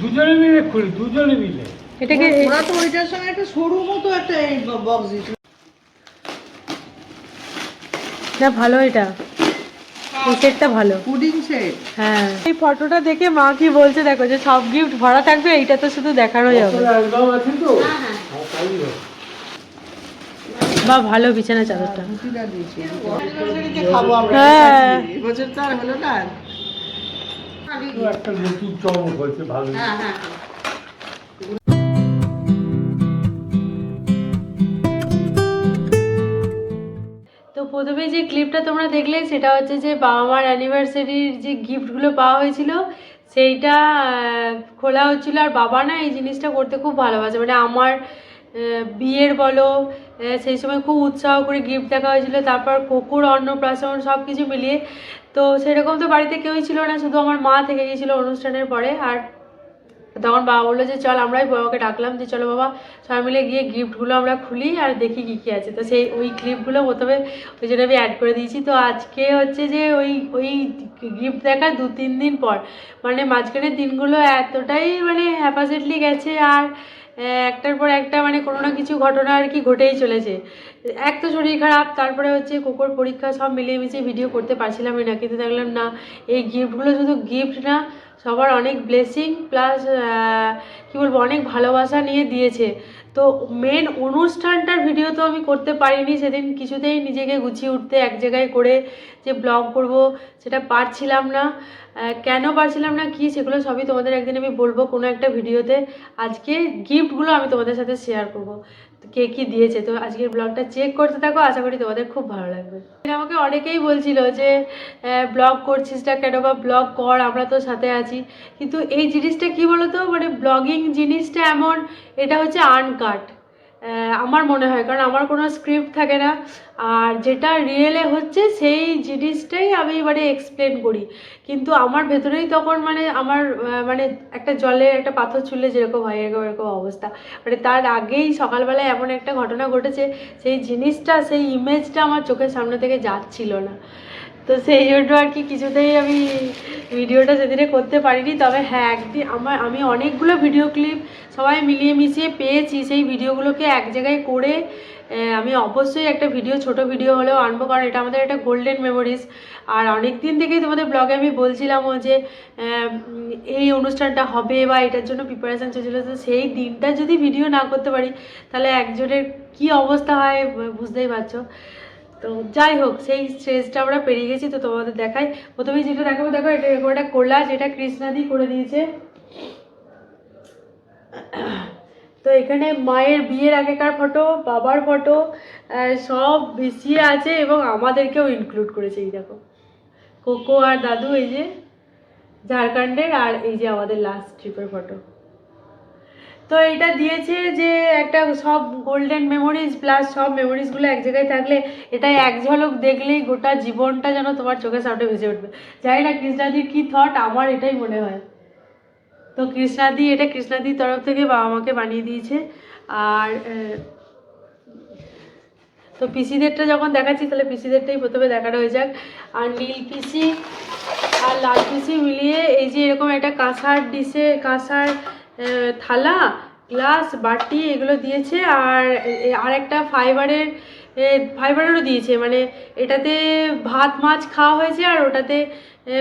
দুজনে মিলে খুলি দুজনে মিলে। এটাকে ওরা তো ওইটার সঙ্গে একটা সরু মতো একটা বক্স দিয়েছিল। না ভালো এটা। এই সেটটা ভালো। পুডিং সেট হ্যাঁ। এই ফটোটা দেখে মা কি বলছে দেখো যে সব গিফট ভরা থাকবে এইটা তো শুধু দেখানো যাবে হ্যাঁ, হোক। বা ভালো বিছানা চাদরটা। হ্যাঁ। তো আর হলো না? একটা নতুন চমক হয়েছে ভালো তো প্রথমে যে ক্লিপটা তোমরা দেখলে সেটা হচ্ছে যে বাবা মার অ্যানিভার্সারির যে গিফটগুলো পাওয়া হয়েছিল সেইটা খোলা হচ্ছিল। আর বাবা না এই জিনিসটা করতে খুব ভালোবাসে। মানে আমার বিয়ের বলো সেই সময় খুব উৎসাহ করে গিফট দেখা হয়েছিল। তারপর কুকুর অন্নপ্রাশন সব কিছু মিলিয়ে তো সেরকম তো বাড়িতে কেউই ছিল না, শুধু আমার মা থেকে গিয়েছিল অনুষ্ঠানের পরে। আর তখন বাবা বলল যে, চল, আমরাই বাবাকে ডাকলাম যে, চলো বাবা, সবাই মিলে গিয়ে গিফটগুলো আমরা খুলি আর দেখি কী কী আছে। তো সেই ওই ক্লিপগুলো প্রথমে ওই জন্য আমি অ্যাড করে দিয়েছি। তো আজকে হচ্ছে যে ওই ওই গিফট দেখা দু তিন দিন পর মানে মাঝখানের দিনগুলো এতটাই মানে হ্যাপাসেটলি গেছে আর একটার পর একটা মানে কোনো না কিছু ঘটনা আর কি ঘটেই চলেছে। এক তো শরীর খারাপ, তারপরে হচ্ছে কুকুর পরীক্ষা সব মিলিয়ে মিশিয়ে ভিডিও করতে পারছিলামই না, কিন্তু দেখলাম না, এই গিফটগুলো শুধু গিফট না সবার অনেক ব্লেসিং প্লাস কী বলব, অনেক ভালোবাসা নিয়ে দিয়েছে। তো মেন অনুষ্ঠানটার ভিডিও তো আমি করতে পারিনি, সেদিন কিছুতেই নিজেকে গুছিয়ে উঠতে এক জায়গায় করে যে ব্লগ করব, সেটা পারছিলাম না। কেন পারছিলাম না, কি সেগুলো সবই তোমাদের একদিন আমি বলব কোনো একটা ভিডিওতে আজকে গিফটগুলো আমি তোমাদের সাথে শেয়ার করব। কে কি দিয়েছে? তো আজকের ব্লগটা চেক করতে থাকো, আশা করি তোমাদের খুব ভালো লাগবে। আমাকে অনেকেই বলছিল যে ব্লগ করছিস না কেন বা ব্লগ কর, আমরা তো সাথে আছি। কিন্তু এই জিনিসটা কি বলতো? মানে ব্লগিং জিনিসটা এমন, এটা হচ্ছে আনকাট আমার মনে হয়, কারণ আমার কোনো স্ক্রিপ্ট থাকে না। আর যেটা রিয়েলে হচ্ছে, সেই জিনিসটাই আমি মানে এক্সপ্লেন করি। কিন্তু আমার ভেতরেই তখন মানে আমার মানে একটা জলে একটা পাথর ছুললে যেরকম হয়, এরকম এরকম অবস্থা। মানে তার আগেই সকালবেলায় এমন একটা ঘটনা ঘটেছে, সেই জিনিসটা, সেই ইমেজটা আমার চোখের সামনে থেকে যাচ্ছিল না। তো সেই জন্য আর কি কিছুতেই আমি ভিডিওটা সেদিনে করতে পারিনি। তবে হ্যাঁ একদিন আমার, আমি অনেকগুলো ভিডিও ক্লিপ সবাই মিলিয়ে মিশিয়ে পেয়েছি। সেই ভিডিওগুলোকে এক জায়গায় করে আমি অবশ্যই একটা ভিডিও, ছোট ভিডিও হলেও আনব, কারণ এটা আমাদের একটা গোল্ডেন মেমোরিজ আর অনেক দিন থেকেই তোমাদের ব্লগে আমি বলছিলামও যে এই অনুষ্ঠানটা হবে বা এটার জন্য প্রিপারেশান চলছিল। তো সেই দিনটা যদি ভিডিও না করতে পারি, তাহলে একজনের কি অবস্থা হয় বুঝতেই পারছ। তো যাই হোক, সেই স্টেজটা আমরা পেরিয়ে গেছি, তো তোমাদের দেখাই। প্রথমেই যেটা দেখাবো, দেখো, এটা এরকম একটা কোল্লা যেটা কৃষ্ণাদি করে দিয়েছে। তো এখানে মায়ের বিয়ের আগেকার ফটো, বাবার ফটো সব মিশিয়ে আছে এবং আমাদেরকেও ইনক্লুড করেছে, এই দেখো। কোকো আর দাদু, এই যে ঝাড়খণ্ডের, আর এই যে আমাদের লাস্ট ট্রিপের ফটো। তো এটা দিয়েছে যে একটা সব গোল্ডেন মেমোরিজ প্লাস সব মেমোরিজগুলো এক জায়গায় থাকলে এটা এক ঝলক দেখলেই গোটা জীবনটা যেন তোমার চোখের সামনে ভেসে উঠবে। জানি না কৃষ্ণাদির কী থট আমার এটাই মনে হয়। তো কৃষ্ণাদি, এটা কৃষ্ণাদির তরফ থেকে বাবা মাকে বানিয়ে দিয়েছে। আর তো পিসিদেরটা যখন দেখাচ্ছি, তাহলে পিসিদেরটাই প্রথমে দেখানো হয়ে যাক। আর নীল পিসি আর লাল পিসি মিলিয়ে এই যে এরকম একটা কাঁসার ডিশে, কাঁসার থালা, গ্লাস, বাটি এগুলো দিয়েছে আর আর একটা ফাইবারের ফাইবারেরও দিয়েছে। মানে এটাতে ভাত, মাছ খাওয়া হয়েছে আর ওটাতে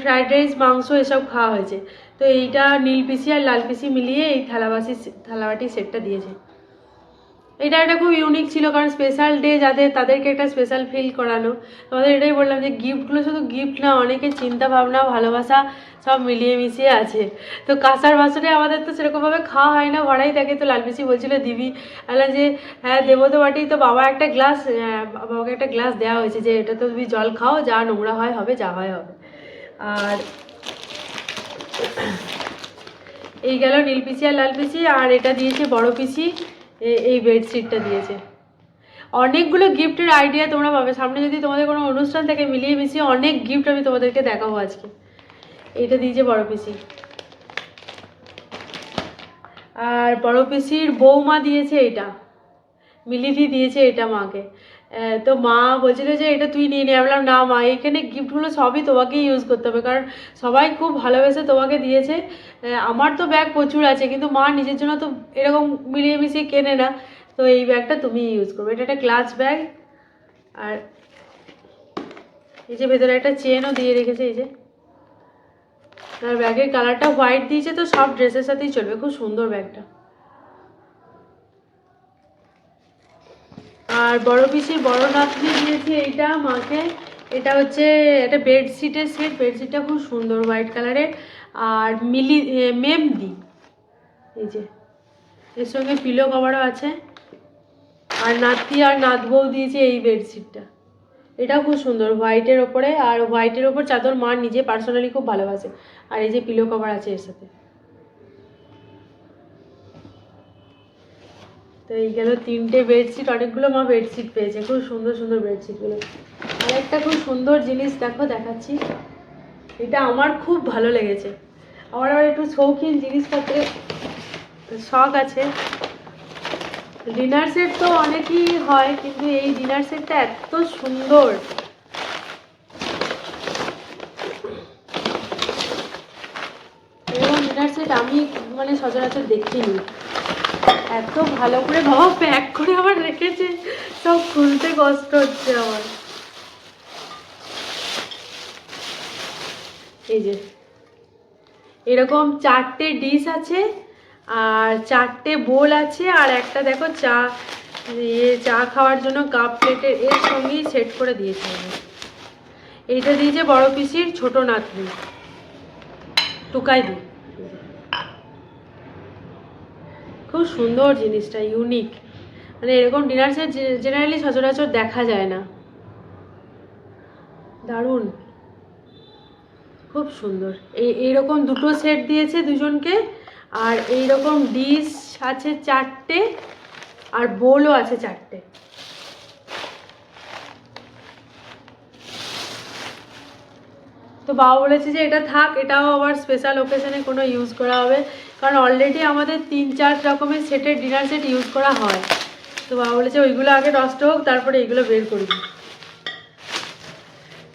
ফ্রায়েড রাইস, মাংস এসব খাওয়া হয়েছে। তো এইটা নীল পিসি আর লাল পিসি মিলিয়ে এই থালাবাসি, থালাবাটি সেটটা দিয়েছে। এটা একটা খুব ইউনিক ছিল, কারণ স্পেশাল ডে যাদের, তাদেরকে একটা স্পেশাল ফিল করানো তোমাদের এটাই বললাম যে গিফটগুলো শুধু গিফট না অনেকের চিন্তা ভাবনা, ভালোবাসা সব মিলিয়ে মিশিয়ে আছে। তো কাঁসার বাসনে আমাদের তো সেরকমভাবে খাওয়া হয় না, ভরাই থাকে। তো লালপিসি বলছিল দিবি আলা যে হ্যাঁ দেবো তো বাটি। তো বাবা একটা গ্লাস বাবাকে একটা গ্লাস দেওয়া হয়েছে যে, এটা তো তুমি জল খাও, যা নোংরা হয় হবে, যা হয় হবে। আর এই গেল নীল পিসি আর লাল পিসি আর এটা দিয়েছে বড় পিসি। এই বেডশিটটা দিয়েছে। অনেকগুলো গিফটের আইডিয়া তোমরা পাবে। সামনে যদি তোমাদের কোনো অনুষ্ঠান থেকে, মিলিয়ে মিশিয়ে অনেক গিফট আমি তোমাদেরকে দেখাবো আজকে। এটা দিয়েছে বড় পিসি। আর বড় পিসির বৌমা দিয়েছে এটা। মিলিদি দিয়েছে এটা মাকে। তো মা বলছিল যে, এটা তুই নিয়ে নে। আমি বললাম, না মা, এখানে গিফটগুলো সবই তোমাকেই ইউজ করতে হবে, কারণ সবাই খুব ভালোবেসে তোমাকে দিয়েছে। আমার তো ব্যাগ প্রচুর আছে, কিন্তু মা নিজের জন্য তো এরকম মিলিয়ে মিশিয়ে কেনে না। তো এই ব্যাগটা তুমি ইউজ করবে। এটা একটা ক্লাচ ব্যাগ আর এই যে ভেতরে একটা চেনও দিয়ে রেখেছে, এই যে। আর ব্যাগের কালারটা হোয়াইট দিয়েছে, তো সব ড্রেসের সাথেই চলবে। খুব সুন্দর ব্যাগটা আর বড় পিসির বড় নাতনি দিয়েছে এইটা মাকে। এটা হচ্ছে একটা বেডশিটের সেট। বেডশিটটা খুব সুন্দর হোয়াইট কালারের। আর মিলি মেমদি। এই যে, এর সঙ্গে পিলো কভারও আছে। আর নাতি আর নাত বউ দিয়েছে এই বেডশিটটা। এটাও খুব সুন্দর হোয়াইটের ওপরে। আর হোয়াইটের ওপর চাদর মা নিজে পার্সোনালি খুব ভালোবাসে। আর এই যে পিলো কভার আছে এর সাথে। তো এই গেল তিনটে বেডশিট, অনেকগুলো মা বেডশিট পেয়েছে, খুব সুন্দর সুন্দর বেডশিটগুলো। আর একটা খুব সুন্দর জিনিস দেখো, দেখাচ্ছি। এটা আমার খুব ভালো লেগেছে। আমার আবার একটু শৌখিন জিনিসপত্রে শখ আছে। ডিনার সেট তো অনেকই হয়, কিন্তু এই ডিনার সেটটা এত সুন্দর। এরকম ডিনার সেট আমি মানে সচরাচর দেখিনি। এত ভালো করে বাবা প্যাক করে আবার রেখেছে। সব খুলতে কষ্ট হচ্ছে আমার। এই যে, এরকম চারটে ডিশ আছে, আর চারটে বোল আছে, আর একটা দেখো চা ইয়ে চা খাওয়ার জন্য কাপ প্লেটের এর সঙ্গেই সেট করে দিয়েছে। এইটা দিয়েছে বড় পিসির ছোট নাতনি। টুকাই দি। খুব সুন্দর জিনিসটা ইউনিক মানে এরকম ডিনার সেট জেনারেলি সচরাচর দেখা যায় না। দারুণ। খুব সুন্দর। এই, এইরকম দুটো সেট দিয়েছে দুজনকে, আর এইরকম ডিশ আছে চারটে, আর বোলও আছে চারটে। তো বাবা বলেছে যে এটা থাক, এটাও আবার স্পেশাল ওকেশনে কোনো ইউজ করা হবে। কারণ অলরেডি আমাদের তিন চার রকমের সেটের ডিনার সেট ইউজ করা হয়। তো বাবা বলেছে ওইগুলো আগে নষ্ট হোক তারপরে এইগুলো বের করবি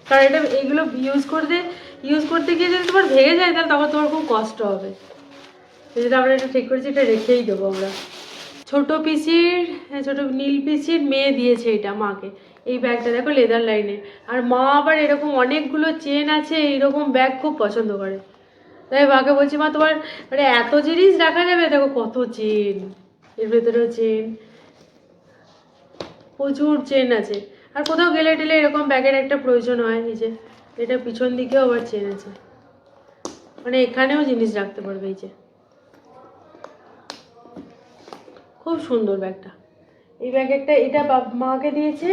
কারণ এটা এইগুলো ইউজ করতে ইউজ করতে গিয়ে যদি তোমার ভেঙে যায় তাহলে তখন তোমার খুব কষ্ট হবে। সেই জন্য আমরা এটা ঠিক করেছি এটা রেখেই দেবো আমরা। ছোটো পিসির হ্যাঁ, ছোট নীল পিসির মেয়ে দিয়েছে এটা মাকে। এই ব্যাগটা দেখো লেদার লাইনে আর মা আবার এরকম অনেকগুলো চেন আছে এইরকম ব্যাগ খুব পছন্দ করে। তাই মাকে বলছি, মা, তোমার মানে এত জিনিস রাখা যাবে? দেখো কত চেন, এর ভেতরেও চেন, প্রচুর চেন আছে। আর কোথাও গেলে টেলে এরকম ব্যাগের একটা প্রয়োজন হয়, এই যে, এটা পিছন দিকেও আবার চেন আছে। মানে এখানেও জিনিস রাখতে পারবে, এই যে। খুব সুন্দর ব্যাগটা এই ব্যাগ একটা, এটা মাকে দিয়েছে,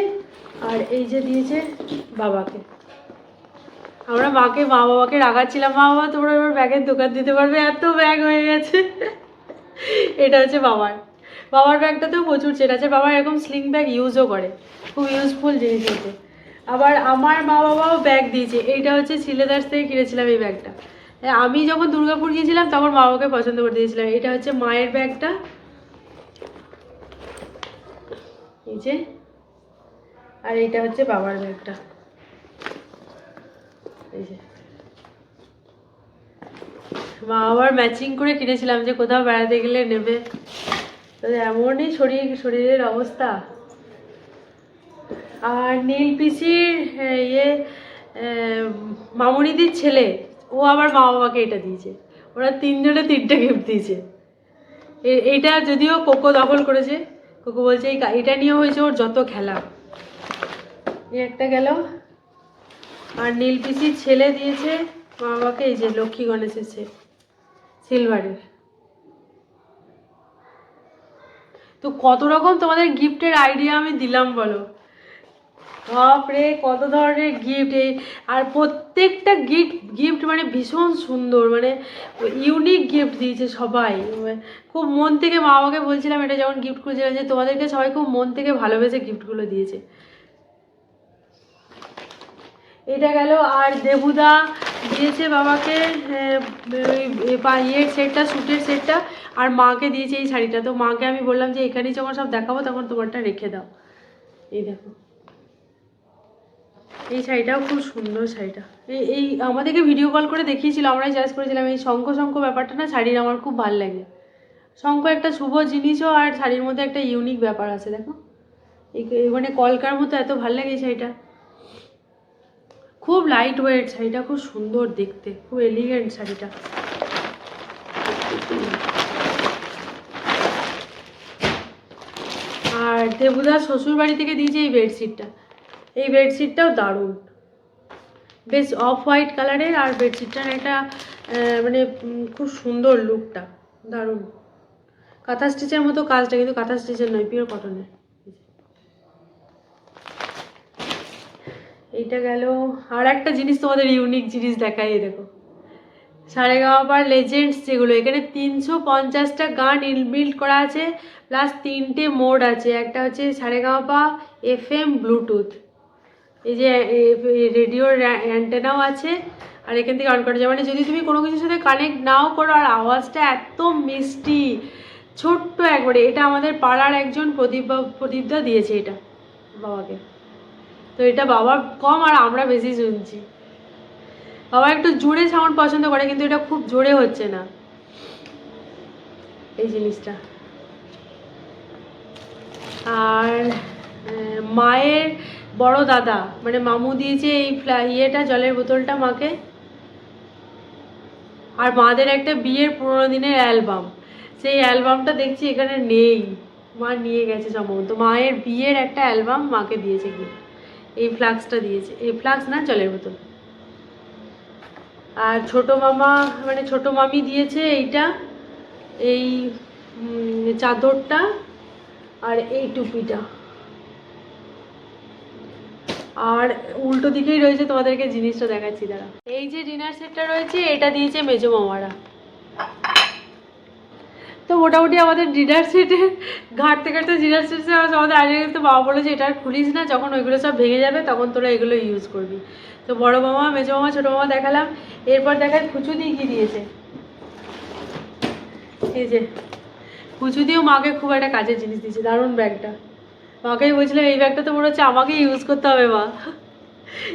আর এই যে দিয়েছে বাবাকে। আমরা মাকে, মা বাবাকে রাগাচ্ছিলাম। মা বাবা তোমরা এবার ব্যাগের দোকান দিতে পারবে? এত ব্যাগ হয়ে গেছে। এটা হচ্ছে বাবার। বাবার ব্যাগটাতেও প্রচুর চেন আছে। বাবা এরকম স্লিং ব্যাগ ইউজও করে। খুব ইউজফুল জিনিস হচ্ছে আবার আমার মা বাবাও ব্যাগ দিয়েছে। এইটা হচ্ছে সিলেদার্স থেকে কিনেছিলাম এই ব্যাগটা আমি যখন দুর্গাপুর গিয়েছিলাম, তখন মা বাবাকে পছন্দ করে দিয়েছিলাম। এটা হচ্ছে মায়ের ব্যাগটা এই যে। আর এইটা হচ্ছে বাবার ব্যাগটা এই যে মা আবার ম্যাচিং করে কিনেছিলাম যে কোথাও বেড়াতে গেলে নেবে। এমনই শরীর, শরীরের অবস্থা। আর নীল পিসির ইয়ে মামুনিদির ছেলে, ও আবার মা বাবাকে এটা দিয়েছে। ওরা তিনজনে তিনটে গিফট দিয়েছে। এ- এইটা যদিও কোকো দখল করেছে। কোকো বলছে, এই এটা নিয়ে হয়েছে ওর যত খেলা। এই একটা গেল। আর নীল পিসির ছেলে দিয়েছে মা বাবাকে, এই যে লক্ষ্মী গণেশের সেট সিলভারের তো কত রকম তোমাদের গিফটের আইডিয়া আমি দিলাম বলো? বাপরে, কত ধরনের গিফট এই? আর প্রত্যেকটা গিফট গিফট মানে ভীষণ সুন্দর মানে ইউনিক গিফট দিয়েছে সবাই। খুব মন থেকে মা বাবাকে বলছিলাম এটা যখন গিফট করেছিলাম যে তোমাদেরকে সবাই খুব মন থেকে ভালোবেসে গিফটগুলো দিয়েছে। এটা গেল আর দেবুদা দিয়েছে বাবাকে ইয়ের সেটটা, স্যুটের সেটটা, আর মাকে দিয়েছে এই শাড়িটা। তো মাকে আমি বললাম যে, এখানেই যখন সব দেখাবো, তখন তোমারটা রেখে দাও। এই দেখো। এই শাড়িটাও খুব সুন্দর শাড়িটা। এই এই আমাদেরকে ভিডিও কল করে দেখিয়েছিল, আমরাই চার্জ করেছিলাম, এই শঙ্খ শঙ্খ ব্যাপারটা না শাড়ির আমার খুব ভালো লাগে। শঙ্খ একটা শুভ জিনিসও আর শাড়ির মধ্যে একটা ইউনিক ব্যাপার আছে, দেখো। এই মানে কলকার মতো এত ভালো লাগে এই শাড়িটা। খুব লাইট ওয়েট শাড়িটা, খুব সুন্দর দেখতে, খুব এলিগেন্ট শাড়িটা। আর দেবুদার শ্বশুর বাড়ি থেকে দিয়েছে এই বেডশিটটা এই বেডশিটটাও দারুণ। বেশ অফ হোয়াইট কালারের আর বেডশিটটার একটা মানে খুব সুন্দর লুকটা দারুণ। কাঁথা স্টিচের মতো কাজটা, কিন্তু কাঁথা স্টিচের নয় পিওর কটনের এইটা গেল আর একটা জিনিস তোমাদের ইউনিক জিনিস দেখাই দেখো। সারেগামাপার লেজেন্ডস যেগুলো, এখানে তিনশো পঞ্চাশটা গান ইনবিল্ড করা আছে প্লাস তিনটে মোড আছে। একটা হচ্ছে সারেগামাপা এফ এম ব্লুটুথ এই যে রেডিওর অ্যান্টেনাও আছে, আর এখান থেকে অন করা যায়। মানে যদি তুমি কোনো কিছুর সাথে কানেক্ট নাও করো, আর আওয়াজটা এত মিষ্টি, ছোট্ট একবারে, এটা আমাদের পাড়ার একজন প্রদীপ প্রদীপদা দিয়েছে এটা, বাবাকে। তো এটা বাবার কম আর আমরা বেশি শুনছি। বাবা একটু জোরে সাউন্ড পছন্দ করে, কিন্তু এটা খুব জোরে হচ্ছে না। এই জিনিসটা। আর মায়ের বড় দাদা মানে মামু দিয়েছে এই ইয়েটা, জলের বোতলটা মাকে। আর মাদের একটা বিয়ের পুরোনো দিনের অ্যালবাম। সেই অ্যালবামটা দেখছি এখানে নেই। মা নিয়ে গেছে সম্ভবত। মায়ের বিয়ের একটা অ্যালবাম মাকে দিয়েছে কি এই ফ্লাক্সটা দিয়েছে। এই ফ্লাক্স না, জলের বোতল। আর ছোট মামা মানে ছোট মামি দিয়েছে এইটা, এই চাদরটা আর এই টুপিটা। আর উল্টো দিকেই রয়েছে তোমাদেরকে জিনিসটা দেখাচ্ছি দাঁড়া এই যে ডিনার সেটটা রয়েছে, এটা দিয়েছে মেজো মামারা। তো মোটামুটি আমাদের ডিনার সেটে ঘাটতে ঘাটতে ডিনার সেটে আমাদের আগে তো বাবা বলে যে এটা আর খুলিস না, যখন ওইগুলো সব ভেঙে যাবে, তখন তোরা এগুলো ইউজ করবি। তো বড় মামা, মেজো মামা, ছোটো মামা দেখালাম, এরপর দেখায় খুচু দিয়ে কী দিয়েছে। এই যে কুচু দিয়েও মাকে খুব একটা কাজের জিনিস দিয়েছে, দারুণ ব্যাগটা মাকেই বলছিলাম, এই ব্যাগটা তো মনে হচ্ছে আমাকেই ইউজ করতে হবে মা।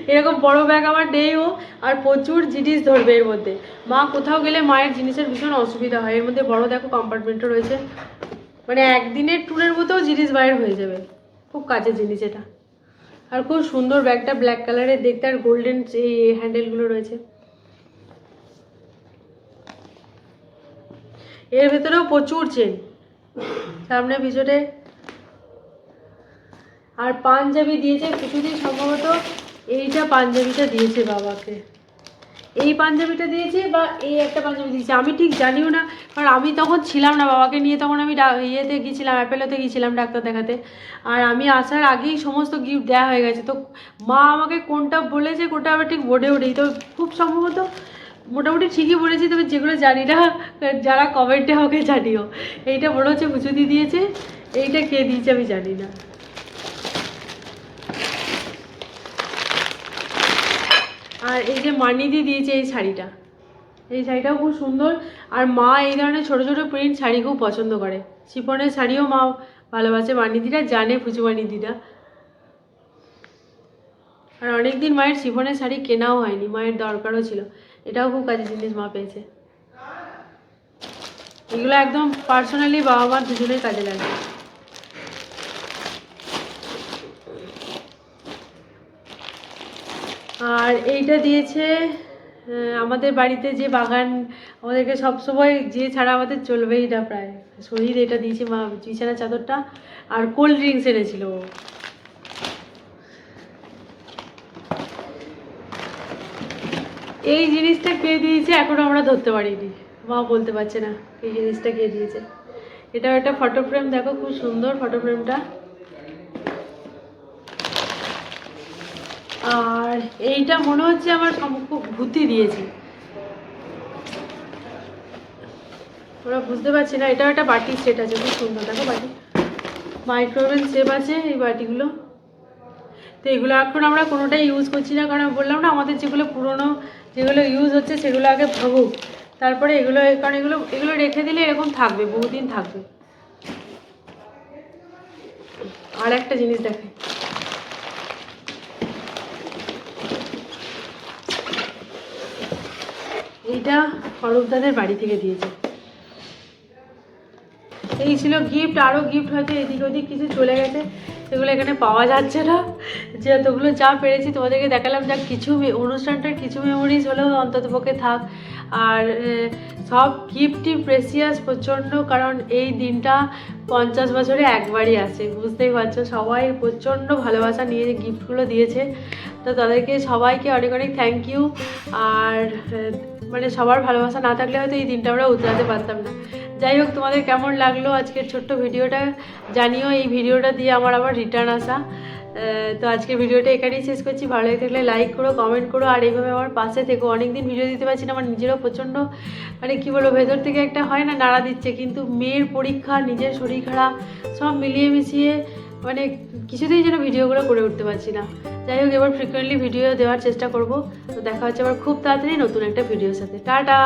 এরকম বড় ব্যাগ আমার নেইও আর প্রচুর জিনিস ধরবে এর মধ্যে। মা কোথাও গেলে মায়ের জিনিসের ভীষণ অসুবিধা হয়। এর মধ্যে বড় দেখো কম্পার্টমেন্টও রয়েছে। মানে একদিনের ট্যুরের মধ্যেও জিনিস বাইর হয়ে যাবে। খুব কাজের জিনিস এটা। আর খুব সুন্দর ব্যাগটা ব্ল্যাক কালারের দেখতে আর গোল্ডেন এই হ্যান্ডেলগুলো রয়েছে। এর ভেতরেও প্রচুর চেন সামনে, পিছনে। আর পাঞ্জাবি দিয়েছে। কিছুদিন সম্ভবত এইটা পাঞ্জাবিটা দিয়েছে বাবাকে। এই পাঞ্জাবিটা দিয়েছে বা এই একটা পাঞ্জাবি দিয়েছে। আমি ঠিক জানিও না, কারণ আমি তখন ছিলাম না বাবাকে নিয়ে, তখন আমি ইয়েতে গিয়েছিলাম, অ্যাপেলোতে গিয়েছিলাম ডাক্তার দেখাতে। আর আমি আসার আগেই সমস্ত গিফট দেওয়া হয়ে গেছে। তো মা আমাকে কোনটা বলেছে, কোনটা আবার ঠিক বোর্ডে উঠেই তো খুব সম্ভবত মোটামুটি ঠিকই বলেছি, তবে যেগুলো জানি না, যারা কমেন্টে আমাকে জানিও। এইটা মনে হচ্ছে পুচুদি দিয়েছে, এইটা কে দিয়েছে আমি জানি না। আর এই যে মানিদি দিয়েছে এই শাড়িটা। এই শাড়িটাও খুব সুন্দর। আর মা এই ধরনের ছোট ছোট প্রিন্ট শাড়ি খুব পছন্দ করে। শিপনের শাড়িও মা ভালোবাসে মানিদিরা জানে পুজো মানিদিরা আর অনেকদিন মায়ের শিফনের শাড়ি কেনাও হয়নি, মায়ের দরকারও ছিল। এটাও খুব কাজের জিনিস মা পেয়েছে। এগুলো একদম পার্সোনালি বাবা মার দুজনের কাজে লাগে। আর এইটা দিয়েছে আমাদের বাড়িতে যে বাগান, আমাদেরকে সবসময় যে ছাড়া আমাদের চলবেই না প্রায়। শরীর এটা দিয়েছে মা বিছানা চাদরটা আর কোল্ড ড্রিঙ্কস এনেছিল এই জিনিসটা কে দিয়েছে এখনও আমরা ধরতে পারিনি। মা বলতে পারছে না এই জিনিসটা কে দিয়েছে। এটা একটা ফটো ফ্রেম দেখো খুব সুন্দর ফটো ফ্রেমটা আর এইটা মনে হচ্ছে আমার খুব ভূতি দিয়েছে। ওরা বুঝতে পারছি না, এটাও একটা বাটির সেট আছে, খুব সুন্দর। দেখো বাটি। মাইক্রোওয়েভ সেপ আছে এই বাটিগুলো। তো এগুলো এখন আমরা কোনোটাই ইউজ করছি না, কারণ বললাম না, আমাদের যেগুলো পুরনো যেগুলো ইউজ হচ্ছে সেগুলো আগে ভাবুক। তারপরে এগুলো, কারণ এগুলো এগুলো রেখে দিলে এরকম থাকবে, বহুদিন থাকবে। আর একটা জিনিস দেখে। এইটা অরূপদাদের বাড়ি থেকে দিয়েছে। এই ছিল গিফট আরও গিফট হয়তো এদিক ওদিক কিছু চলে গেছে। সেগুলো এখানে পাওয়া যাচ্ছে না। যে এতগুলো যা পেরেছি তোমাদেরকে দেখালাম যা কিছু অনুষ্ঠানটার কিছু মেমোরিজ হলেও অন্তত পক্ষে থাক। আর সব গিফটই প্রেসিয়াস প্রচণ্ড, কারণ এই দিনটা পঞ্চাশ বছরে একবারই আসে বুঝতেই পারছ, সবাই প্রচণ্ড ভালোবাসা নিয়ে গিফটগুলো দিয়েছে। তো তাদেরকে সবাইকে অনেক অনেক থ্যাংক ইউ আর মানে সবার ভালোবাসা না থাকলে হয়তো এই দিনটা আমরা উতরাতে পারতাম না। যাই হোক, তোমাদের কেমন লাগল আজকের ছোট্ট ভিডিওটা? জানিও এই ভিডিওটা দিয়ে আমার আবার রিটার্ন আসা। তো আজকের ভিডিওটা এখানেই শেষ করছি। ভালো লাগে থাকলে লাইক করো কমেন্ট করো, আর এইভাবে আমার পাশে থেকো। অনেকদিন ভিডিও দিতে পারছি না, আমার নিজেরও প্রচণ্ড মানে কী বলব, ভেতর থেকে একটা হয় না, নাড়া দিচ্ছে। কিন্তু মেয়ের পরীক্ষা, নিজের শরীর খারাপ, সব মিলিয়ে মিশিয়ে মানে কিছুতেই যেন ভিডিওগুলো করে উঠতে পারছি না। যাই হোক, এবার ফ্রিকুয়েন্টলি ভিডিও দেওয়ার চেষ্টা করব। তো দেখা হচ্ছে আবার খুব তাড়াতাড়ি নতুন একটা ভিডিওর সাথে। টাটা!